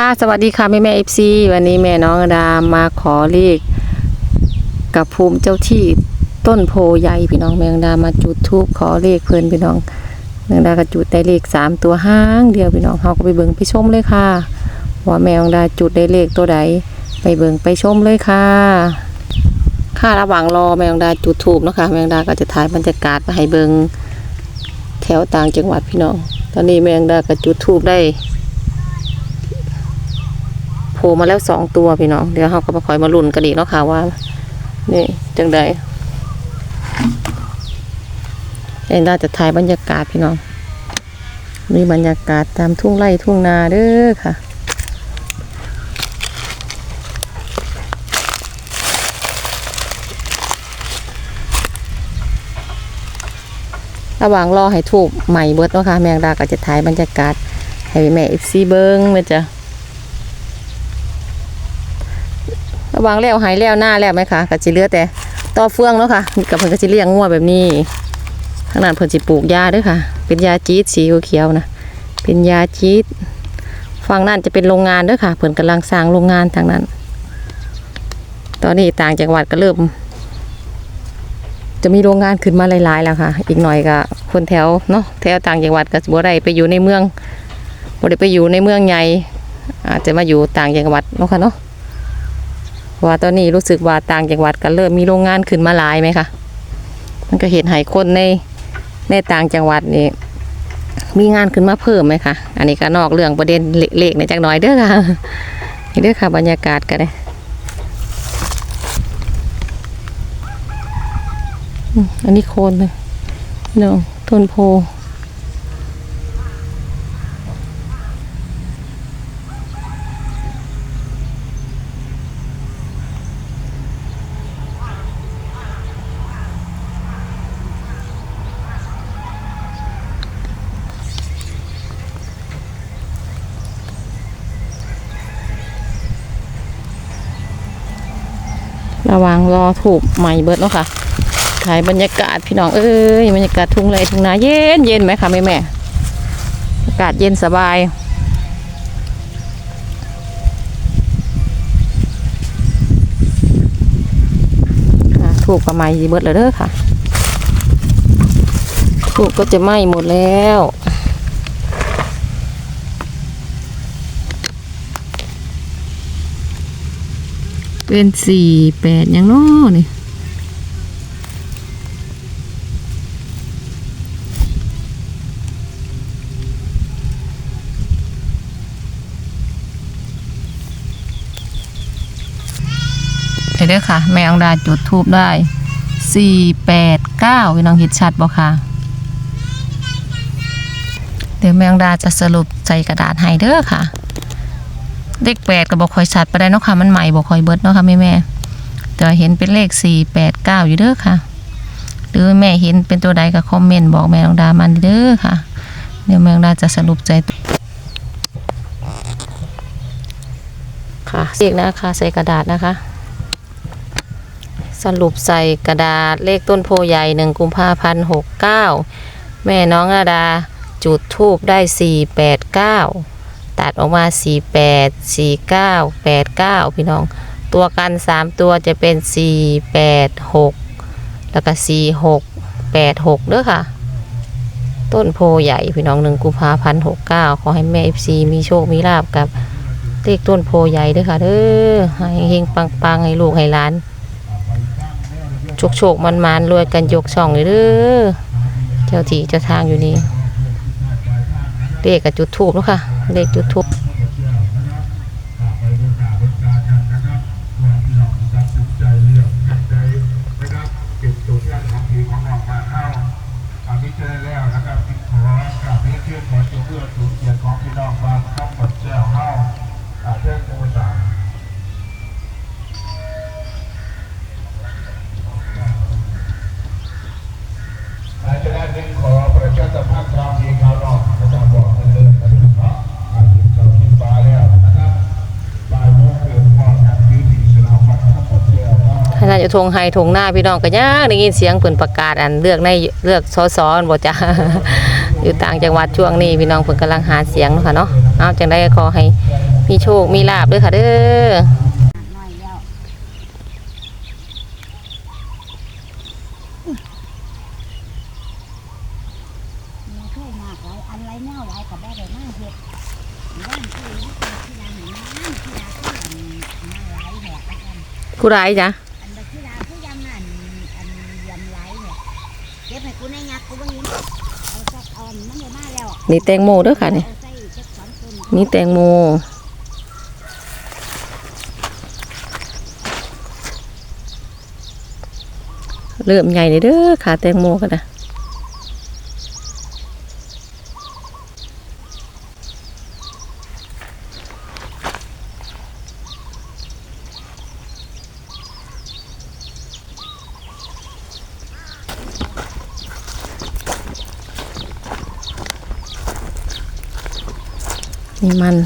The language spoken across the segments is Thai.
ค่ะสวัสดีค่ะแม่แม่เอฟซีวันนี้แม่น้องดามาขอเลขกับภูมิเจ้าที่ต้นโพใหญ่พี่น้องแมงดามาจุดทูบขอเลขเพิ่นพี่น้องแมงดาก็จุดได้เลขสามตัวห้างเดียวพี่น้องเฮาก็ไปเบิ่งไปชมเลยค่ะ ว่าแมงดาจุดได้เลขตัวใดไปเบิ่งไปชมเลยค่ะ ค่ะระหว่างรอแมงดาจุดทูบนะคะแมงดาก็จะถ่ายบรรยากาศมาให้เบิ่งแถวต่างจังหวัดพี่น้อง ตอนนี้แมงดาก็จุดทูบได้ ล่มาแล้วสองตัวพี่น้อง เดี๋ยวเราก็มาคอยมาลุ้นกันอีกเนาะค่ะว่า นี่จังใดเอ็นได้จะถ่ายบรรยากาศพี่น้อง มีบรรยากาศตามทุ่งไร่ทุ่งนาเด้อค่ะระหว่างรอให้ถูกใหม่เบิดเนาะค่ะแมงดาก็จะถ่ายบรรยากาศให้แม่เอฟซีเบิ้งมาจ้ะ ระวังแล้วหายแล้วหน้าแล้วไหมคะกะจิเลือแต่ต่อเฟืองเนาะค่ะกับเพิ่นกะจิเลี้ยงงัวแบบนี้ทางนั้นเพิ่นสิปลูกยาด้วยค่ะ เป็นยาจี๊ดสีเขียวนะเป็นยาจี๊ดฝั่งนั้นจะเป็นโรงงานด้วยค่ะเพิ่นกำลังสร้างโรงงานทางนั้น ตอนนี้ต่างจังหวัดก็เริ่ม จะมีโรงงานขึ้นมาหลาย ๆ แล้วค่ะ อีกหน่อยก็คนแถวเนาะแถวต่างจังหวัดก็บ่ได้ไปอยู่ในเมืองบ่ได้ไปอยู่ในเมืองใหญ่อาจจะมาอยู่ต่างจังหวัดเนาะค่ะเนาะ ว่าตอนนี้รู้สึกว่าต่างจังหวัดก็เริ่มมีโรงงานขึ้นมาหลายไหมคะมันก็เห็นให้คนในในต่างจังหวัดนี่มีงานขึ้นมาเพิ่มไหมคะอันนี้ก็นอกเรื่องประเด็นเล็กๆในจักน่อยเด้อค่ะนี่เด้อค่ะบรรยากาศกันเลยอันนี้โคนเลยเนาะต้นโพ ระวังรอถูกใหม่เบิดแล้วค่ะถ่ายบรรยากาศพี่น้องเอ้ยบรรยากาศทุ่งไรทุ่งนาเย็นเย็นไหมคะแม่แม่อากาศเย็นสบายค่ะถูกประมาณเบิดแล้วเด้อค่ะถูกก็จะไหม้หมดแล้ว เป็นสี่แปดยังน้อนี่ไปเด้อค่ะ แม่องดาจุดทูบได้สี่แปดเก้าพี่น้องเห็นชัดบ่ค่ะ เดี๋ยวแมงดาจะสรุปใส่กระดาษให้เด้อค่ะ เลขแปดก็บอกคอยชัดไปได้เนาะค่ะ มันใหม่บอกคอยเบิดเนาะค่ะแม่แม่แต่เห็นเป็นเลขสี่แปดเก้าอยู่เด้อค่ะ หรือแม่เห็นเป็นตัวใดก็คอมเมนต์บอกแม่น้องดามันเด้อค่ะ เดี๋ยวแม่น้องดาจะสรุปใจค่ะเลขนะคะใส่กระดาษนะคะ สรุปใส่กระดาษเลขต้นโพใหญ่หนึ่งกุมภาพันธ์หกเก้าแม่น้องอาดาจุดทูบได้สี่แปดเก้า ตัดออกมา 48 49 89 พี่น้อง ตัวกัน 3 ตัวจะเป็น 4 8 6 แล้วก็ 4 6 8 6เด้อค่ะ ต้นโพใหญ่พี่น้องหนึ่งกุมภาพันธ์69ขอให้แม่ FC มีโชค มีลาบกับเลขต้นโพใหญ่เด้อค่ะเด้อให้เฮงปังปังๆให้ลูกให้หลานโชคโชคมันมันๆรวยกันยกช่องเลยเด้อเจ้าที่เจ้าทางอยู่นี่ เลขกับจุดทูบเนาะค่ะเลขจุดทูบ จุดจุดยันของผีของน้องมาเข้าอาพิจารณาแล้วนะครับขอกราบเรียนเชิญขอจงเอื้อสูงเกียรติของพี่น้องบางข้ามหมดแจ้วเข้าอาเพื่อนโมสามหลังจากนั้นจึงขอประชาสัมพันธ์ตามที่เขานอกนะครับบอกกันเลยนะครับอาทิตย์เราคิดฟ้าแล้วนะครับบ่ายโมงเกินพอกันยืนที่สนามวัดข้ามหมดแจ้วเข้า ข ณะอยู่ทงไฮทงหน้าพี่น้องก็ยังได้ยินเสียงเพิ่นประกาศอันเลือกในเลือกสสบ่จ้ะอยู่ต่างจังหวัดช่วงนี้พี่น้องเพิ่นกำลังหาเสียงเนาะค่ะเนาะเอาจังได้ขอให้มีโชคมีลาบด้วยค่ะเด้อคยมากหลายอันไรแนวหลายกับบ่ได้มาเฮ็ดบ้านที่นี่เป็นที่ร้านนี่นะที่ร้านที่อันมาหลายแหกอาจารย์ผู้ร้ายจ้ะ อันบัดที่ร้านผู้ยำนั่นอันยำหลายแหกเก็บให้กูในี่แตงโมด้วยค่ะนี่นี่แตงโมเริ่มใหญ่เลยเด้อค่ะแตงโมกันนะ นี่มัน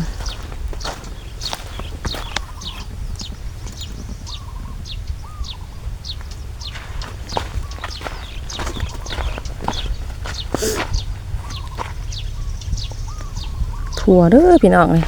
ถั่วเด้อพี่น้องเลย